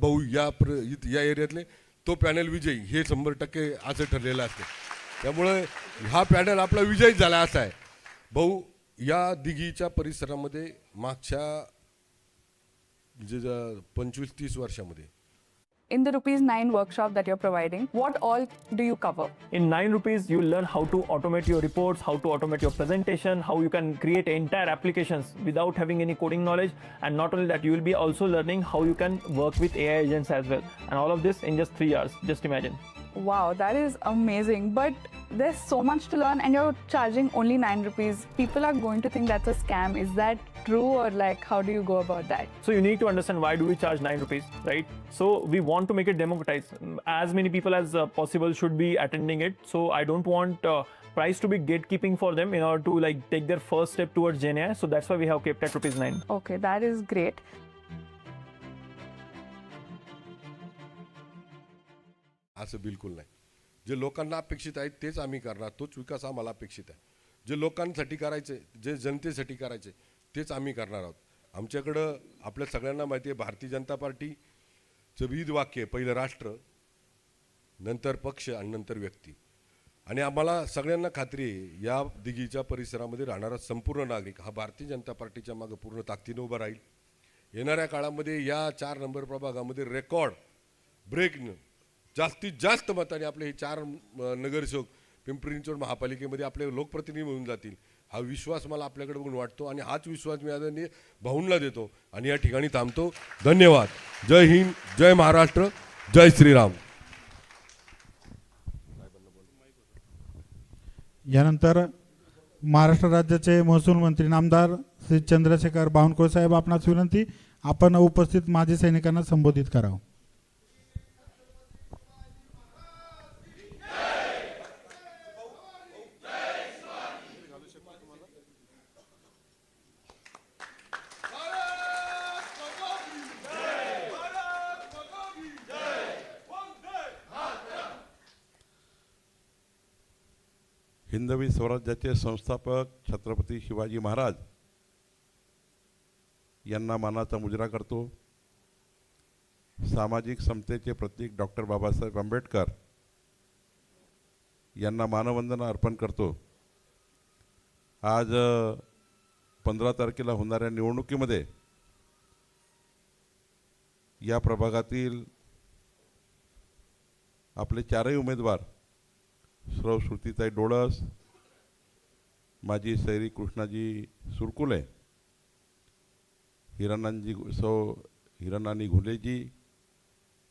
भाऊ या प्र या एरियातले तो पॅनल विजयी. हे शंभर टक्के असं ठरलेलं असतं. त्यामुळे हा पॅनल आपला विजयी झाला असा आहे. भाऊ या दिघीच्या परिसरामध्ये मागच्या म्हणजे पंचवीस तीस वर्षामध्ये In the rupees 9 workshop that you're providing, what all do you cover? In 9 rupees, you'll learn how to automate your reports, how to automate your presentation, how you can create entire applications without having any coding knowledge. And not only that, you will be also learning how you can work with AI agents as well. And all of this in just three hours. Just imagine. Wow, that is amazing. But there's so much to learn, and you're charging only 9 rupees. People are going to think that's a scam. Is that true, or like, how do you go about that? So you need to understand why do we charge 9 rupees, right? So we want to make it democratized. As many people as uh, possible should be attending it. So I don't want uh, price to be gatekeeping for them in order to like take their first step towards GenAI. So that's why we have kept at rupees 9. Okay, that is great. असं बिलकुल नाही. जे लोकांना अपेक्षित आहे तेच आम्ही करणार. तोच विकास आम्हाला अपेक्षित आहे. जे लोकांसाठी करायचे जे जनतेसाठी करायचे तेच आम्ही करणार आहोत. आमच्याकडं आपल्या सगळ्यांना माहिती आहे भारतीय जनता पार्टीचं विविध वाक्य पहिलं राष्ट्र नंतर पक्ष आणि नंतर व्यक्ती. आणि आम्हाला सगळ्यांना खात्री आहे या दिघीच्या परिसरामध्ये राहणारा संपूर्ण नागरिक हा भारतीय जनता पार्टीच्या मागं पूर्ण ताकदीनं उभा राहील. येणाऱ्या काळामध्ये या चार नंबर प्रभागामध्ये रेकॉर्ड ब्रेकनं जास्तीत जास्त मताने आपले हे चार नगरसेवक पिंपरी चिंचवड महापालिकेमध्ये आपले लोकप्रतिनिधी होऊन जातील. हा विश्वास मला आपल्याकडे बघून वाटतो आणि हाच विश्वास मी आदरणीय भाऊंना देतो आणि या ठिकाणी थांबतो. धन्यवाद. जय हिंद जय महाराष्ट्र जय श्रीराम. यानंतर महाराष्ट्र राज्याचे महसूल मंत्री नामदार श्री चंद्रशेखर बावनकुळे साहेब आपणास विनंती आपण उपस्थित माजी सैनिकांना संबोधित करावं. हिंदवी स्वराज्याचे संस्थापक छत्रपती शिवाजी महाराज यांना मानाचा मुजरा करतो. सामाजिक समतेचे प्रतीक डॉक्टर बाबासाहेब आंबेडकर यांना मानवंदना अर्पण करतो. आज पंधरा तारखेला होणाऱ्या निवडणुकीमध्ये या प्रभागातील आपले चारही उमेदवार श्रव श्रुतीताई डोळस. माझी सैरी कृष्णाजी सुरकुले हिराणांजी सौ हिराणानी घुलेजी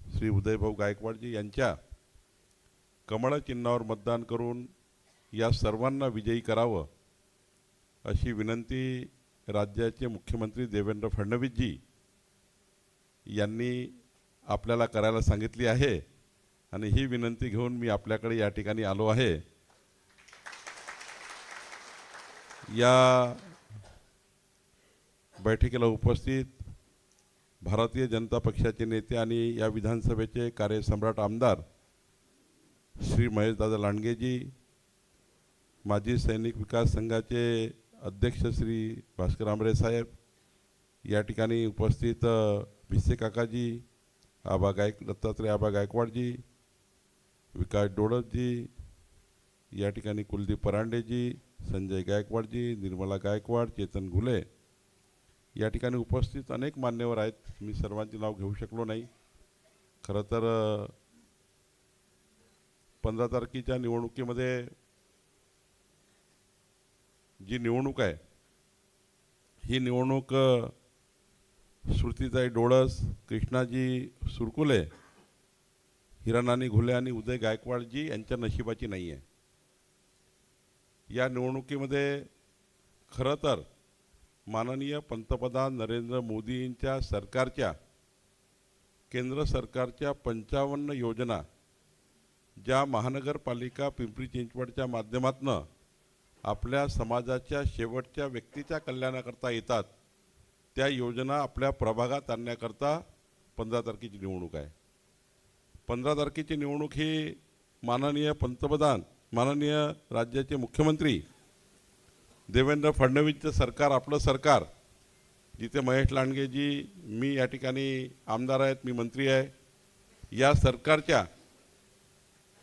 श्री उदयभाऊ गायकवाडजी यांच्या कमळ चिन्हावर मतदान करून या सर्वांना विजयी करावं अशी विनंती राज्याचे मुख्यमंत्री देवेंद्र फडणवीसजी यांनी आपल्याला करायला सांगितली आहे. आणि ही विनंती घेऊन मी आपल्याकडे या ठिकाणी आलो आहे. या बैठकीला उपस्थित भारतीय जनता पक्षाचे नेते आणि या विधानसभेचे कार्यसम्राट आमदार श्री महेशदादा लांडगेजी माजी सैनिक विकास संघाचे अध्यक्ष श्री भास्कर आंबरे साहेब या ठिकाणी उपस्थित भिसे काकाजी आबा गायक दत्तात्रय आबा गायकवाडजी विकास डोळसजी या ठिकाणी कुलदीप परांडेजी संजय गायकवाडजी निर्मला गायकवाड चेतन घुले या ठिकाणी उपस्थित अनेक मान्यवर आहेत. मी सर्वांचे नाव घेऊ शकलो नाही. खरं तर पंधरा तारखेच्या निवडणुकीमध्ये जी निवडणूक आहे ही निवडणूक श्रुतीताई डोळस कृष्णाजी सुरकुले हिरानानी घुले आणि उदय गायकवाडजी यांच्या नशिबाची नाही आहे या निवडणुकीमध्ये खरं तर माननीय पंतप्रधान नरेंद्र मोदींच्या सरकारच्या केंद्र सरकारच्या पंचावन्न योजना ज्या महानगरपालिका पिंपरी चिंचवडच्या माध्यमातनं आपल्या समाजाच्या शेवटच्या व्यक्तीच्या कल्याणाकरता येतात त्या योजना आपल्या प्रभागात आणण्याकरता पंधरा तारखेची निवडणूक आहे. पंधरा तारखेची निवडणूक ही माननीय पंतप्रधान माननीय राज्याचे मुख्यमंत्री देवेंद्र फडणवीसचं सरकार आपलं सरकार जिथे महेश लांडगेजी मी या ठिकाणी आमदार आहेत मी मंत्री आहे या सरकारच्या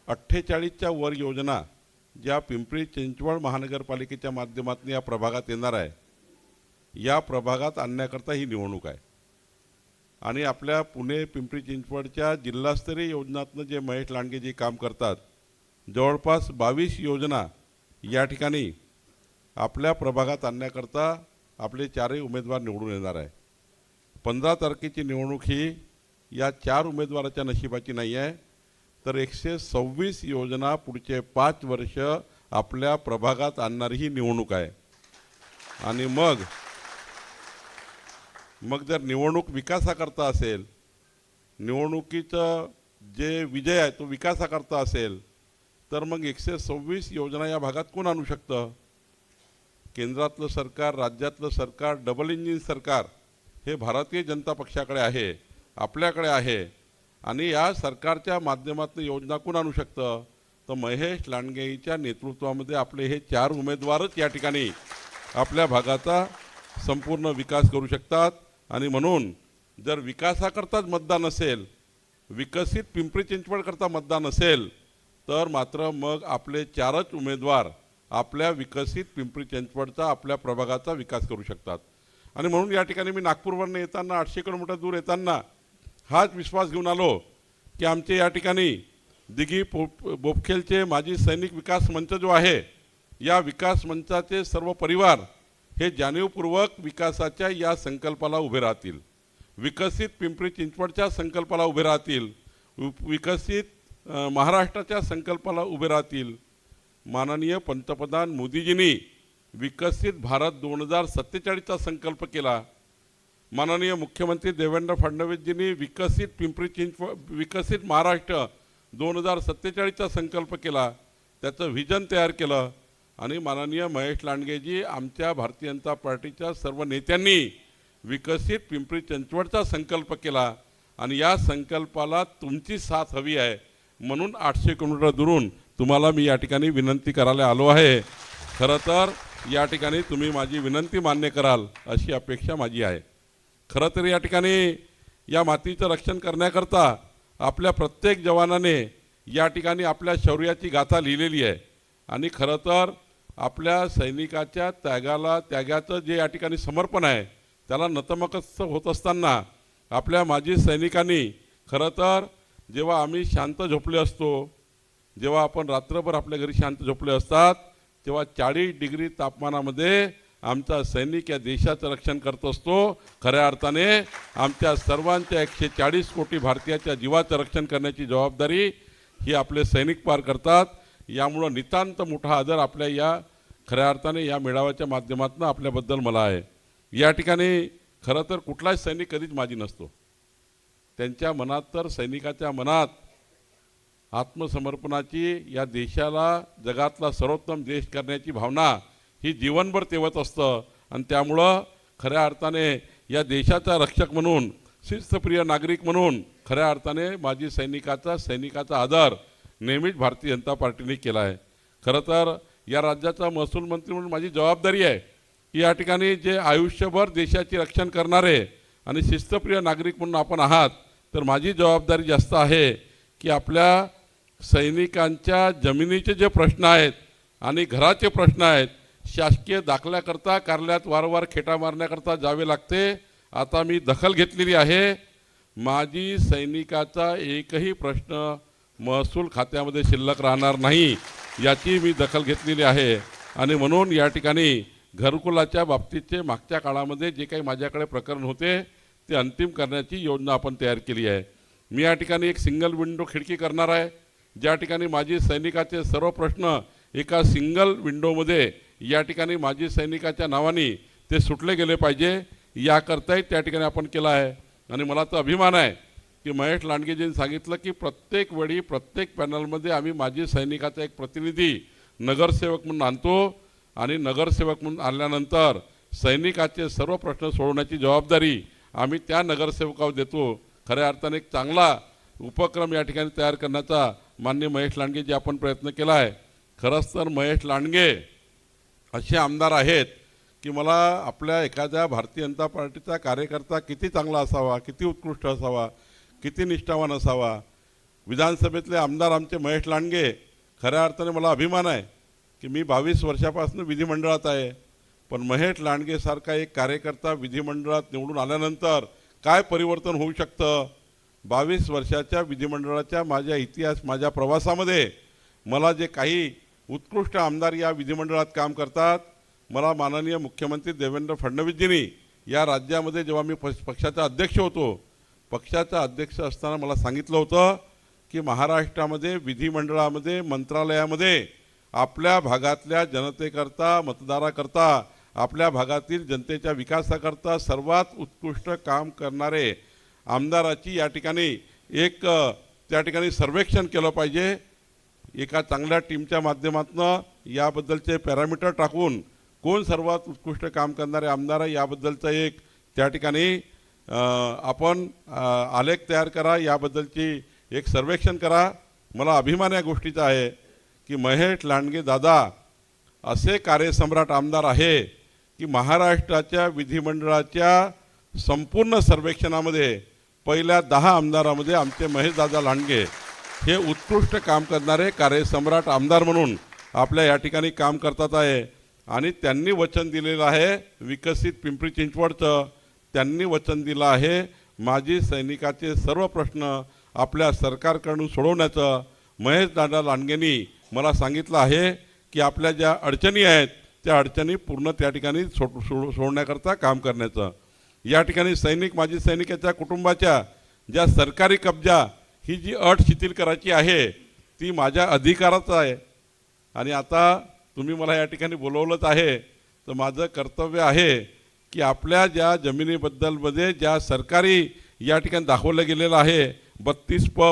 अठ्ठेचाळीसच्या वर योजना ज्या पिंपरी चिंचवड महानगरपालिकेच्या माध्यमातून या प्रभागात येणार आहे या प्रभागात आणण्याकरता ही निवडणूक आहे. आणि आपल्या पुणे पिंपरी चिंचवडच्या जिल्हास्तरीय योजनातनं जे महेश लांडगे जे काम करतात जवळपास बावीस योजना या ठिकाणी आपल्या प्रभागात आणण्याकरता आपले चारही उमेदवार निवडून येणार आहे. पंधरा तारखेची निवडणूक ही या चार उमेदवाराच्या नशिबाची नाही आहे तर एकशे सव्वीस योजना पुढचे पाच वर्ष आपल्या प्रभागात आणणारी ही निवडणूक आहे. आणि मग मग जर निवडणूक विकासाकरता असेल निवडणुकीचं जे विजय आहे तो विकासाकरता असेल तर मग एकशे सव्वीस योजना या भागात कोण आणू शकतं? केंद्रातलं सरकार राज्यातलं सरकार डबल इंजिन सरकार हे भारतीय जनता पक्षाकडे आहे आपल्याकडे आहे. आणि या सरकारच्या माध्यमातून योजना कोण आणू शकतं? तर महेश लांडगेच्या नेतृत्वामध्ये आपले हे चार उमेदवारच या ठिकाणी आपल्या भागाचा संपूर्ण विकास करू शकतात. आणि म्हणून जर विकासाकरताच मतदान असेल विकसित पिंपरी चिंचवडकरता मतदान असेल तर मात्र मग आपले चारच उमेदवार आपल्या विकसित पिंपरी चिंचवडचा आपल्या प्रभागाचा विकास करू शकतात. आणि म्हणून या ठिकाणी मी नागपूरवरनं येताना आठशे किलोमीटर दूर येताना हाच विश्वास घेऊन आलो की आमचे या ठिकाणी दिघी पोप बोपखेलचे माजी सैनिक विकास मंच जो आहे या विकास मंचाचे सर्व परिवार हे जाणीवपूर्वक विकासाच्या या संकल्पाला उभे राहतील. विकसित पिंपरी चिंचवडच्या संकल्पाला उभे राहतील. विकसित महाराष्ट्राच्या संकल्पाला उभे राहतील. माननीय पंतप्रधान मोदीजींनी विकसित भारत दोन हजार सत्तेचाळीसचा संकल्प केला. माननीय मुख्यमंत्री देवेंद्र फडणवीसजींनी विकसित पिंपरी चिंचवड विकसित महाराष्ट्र दोन हजार सत्तेचाळीसचा संकल्प केला. त्याचं व्हिजन तयार केलं. आणि माननीय महेश लांडगेजी आमच्या भारतीय जनता पार्टीच्या सर्व नेत्यांनी विकसित पिंपरी चिंचवडचा संकल्प केला. आणि या संकल्पाला तुमची साथ हवी आहे. म्हणून आठशे किलोमीटर दुरून तुम्हाला मी या ठिकाणी विनंती करायला आलो आहे. खरं तर या ठिकाणी तुम्ही माझी विनंती मान्य कराल अशी अपेक्षा माझी आहे. खरं तर या ठिकाणी या मातीचं रक्षण करण्याकरता आपल्या प्रत्येक जवानाने या ठिकाणी आपल्या शौर्याची गाथा लिहिलेली आहे. आणि खरं तर आपल्या सैनिकाच्या त्यागाला त्यागाचं जे या ठिकाणी समर्पण आहे त्याला नतमकस्त होत असताना आपल्या माजी सैनिकांनी खरं तर जेव्हा आम्ही शांत झोपले असतो जेव्हा आपण रात्रभर आपल्या घरी शांत झोपले असतात तेव्हा चाळीस डिग्री तापमानामध्ये आमचा सैनिक या देशाचं रक्षण करत असतो. खऱ्या अर्थाने आमच्या सर्वांच्या एकशे चाळीस कोटी भारतीयाच्या जीवाचं रक्षण करण्याची जबाबदारी ही आपले सैनिक पार करतात. यामुळं नितांत मोठा आदर आपल्या या खऱ्या अर्थाने या मेळाव्याच्या माध्यमातून आपल्याबद्दल मला आहे. या ठिकाणी खरं तर कुठलाच सैनिक कधीच माझी नसतो. त्यांच्या मनात तर सैनिकाच्या मनात आत्मसमर्पणाची या देशाला जगातला सर्वोत्तम देश करण्याची भावना ही जीवनभर तेवत असतं. आणि त्यामुळं खऱ्या अर्थाने या देशाचा रक्षक म्हणून शिस्तप्रिय नागरिक म्हणून खऱ्या अर्थाने माझी सैनिकाचा सैनिकाचा आदर नेहमीच भारतीय जनता पार्टीने केला आहे. खरं तर या राज्याचा महसूल मंत्री म्हणून माझी जबाबदारी आहे की या ठिकाणी जे आयुष्यभर देशाचे रक्षण करणारे आणि शिस्तप्रिय नागरिक म्हणून आपण आहात तर माझी जबाबदारी जास्त आहे की आपल्या सैनिकांच्या जमिनीचे जे प्रश्न आहेत आणि घराचे प्रश्न आहेत शासकीय दाखल्याकरता कार्यालयात वारंवार खेटा मारण्याकरता जावे लागते. आता मी दखल घेतलेली आहे. माझी सैनिकाचा एकही प्रश्न महसूल खात्यामध्ये शिल्लक राहणार नाही याची मी दखल घेतलेली आहे. आणि म्हणून या ठिकाणी घरकुलाच्या बाबतीतचे मागच्या काळामध्ये जे काही माझ्याकडे प्रकरण होते ते अंतिम करण्याची योजना आपण तयार केली आहे. मी या ठिकाणी एक सिंगल विंडो खिडकी करणार आहे. ज्या ठिकाणी माजी सैनिकाचे सर्व प्रश्न एका सिंगल विंडोमध्ये या ठिकाणी माजी सैनिकाच्या नावाने ते सुटले गेले पाहिजे याकरताही त्या ठिकाणी आपण केलं आहे. आणि मला तर अभिमान आहे की महेश लांडगेजींनी सांगितलं की प्रत्येक वेळी प्रत्येक पॅनलमध्ये आम्ही माजी सैनिकाचा एक प्रतिनिधी नगरसेवक म्हणून आणतो आणि नगरसेवक म्हणून आणल्यानंतर सैनिकाचे सर्व प्रश्न सोडवण्याची जबाबदारी आम्ही त्या नगरसेवकावर देतो. खऱ्या अर्थाने एक चांगला उपक्रम या ठिकाणी तयार करण्याचा मान्य महेश लांडगेजी आपण प्रयत्न केला आहे खरंच तर महेश लांडगे असे आमदार आहेत की मला आपल्या एखाद्या भारतीय जनता पार्टीचा कार्यकर्ता किती चांगला असावा किती उत्कृष्ट असावा किती निष्ठावान असावा? विधानसभेतले आमदार आमचे महेश लांडगे खऱ्या अर्थाने मला अभिमान आहे की मी बावीस वर्षापासून विधिमंडळात आहे. पण महेश लांडगेसारखा एक कार्यकर्ता विधिमंडळात निवडून आल्यानंतर काय परिवर्तन होऊ शकतं? बावीस वर्षाच्या विधिमंडळाच्या माझ्या इतिहास माझ्या प्रवासामध्ये मला जे काही उत्कृष्ट आमदार या विधिमंडळात काम करतात मला माननीय मुख्यमंत्री देवेंद्र फडणवीसजींनी या राज्यामध्ये जेव्हा मी पक्षाचा अध्यक्ष होतो पक्षाचा अध्यक्ष असताना मला सांगितलं होतं की महाराष्ट्रामध्ये विधिमंडळामध्ये मंत्रालयामध्ये आपल्या भागातल्या जनतेकरता मतदाराकरता आपल्या भागातील जनतेच्या विकासाकरता सर्वात उत्कृष्ट काम करणारे आमदाराची या ठिकाणी एक त्या ठिकाणी सर्वेक्षण केलं पाहिजे. एका चांगल्या टीमच्या माध्यमातून याबद्दलचे पॅरामीटर टाकून कोण सर्वात उत्कृष्ट काम करणारे आमदार आहे याबद्दलचं एक त्या ठिकाणी आपण आलेख तयार करा याबद्दलची एक सर्वेक्षण करा. मला अभिमान या गोष्टीचा आहे की महेश लांडगे दादा असे कार्यसम्राट आमदार आहे की महाराष्ट्राच्या विधिमंडळाच्या संपूर्ण सर्वेक्षणामध्ये पहिल्या दहा आमदारामध्ये आमचे महेशदादा लांडगे हे उत्कृष्ट काम करणारे कार्यसम्राट आमदार म्हणून आपल्या या ठिकाणी काम करतात आहे. आणि त्यांनी वचन दिलेलं आहे विकसित पिंपरी चिंचवडचं. त्यांनी वचन दिलं आहे. माजी सैनिकाचे सर्व प्रश्न आपल्या सरकारकडून सोडवण्याचं महेश दादा लांडगेंनी मला सांगितलं आहे की आपल्या ज्या अडचणी आहेत त्या अडचणी पूर्ण त्या ठिकाणी सोड सोड सोडण्याकरता काम करण्याचं. या ठिकाणी सैनिक माजी सैनिकाच्या कुटुंबाच्या ज्या सरकारी कब्जा ही जी अट शिथिल करायची आहे ती माझ्या अधिकाराचं आहे. आणि आता तुम्ही मला या ठिकाणी बोलवलंच आहे. तर माझं कर्तव्य आहे की आपल्या ज्या जमिनीबद्दलमध्ये ज्या सरकारी या ठिकाणी दाखवलं गेलेलं आहे बत्तीस प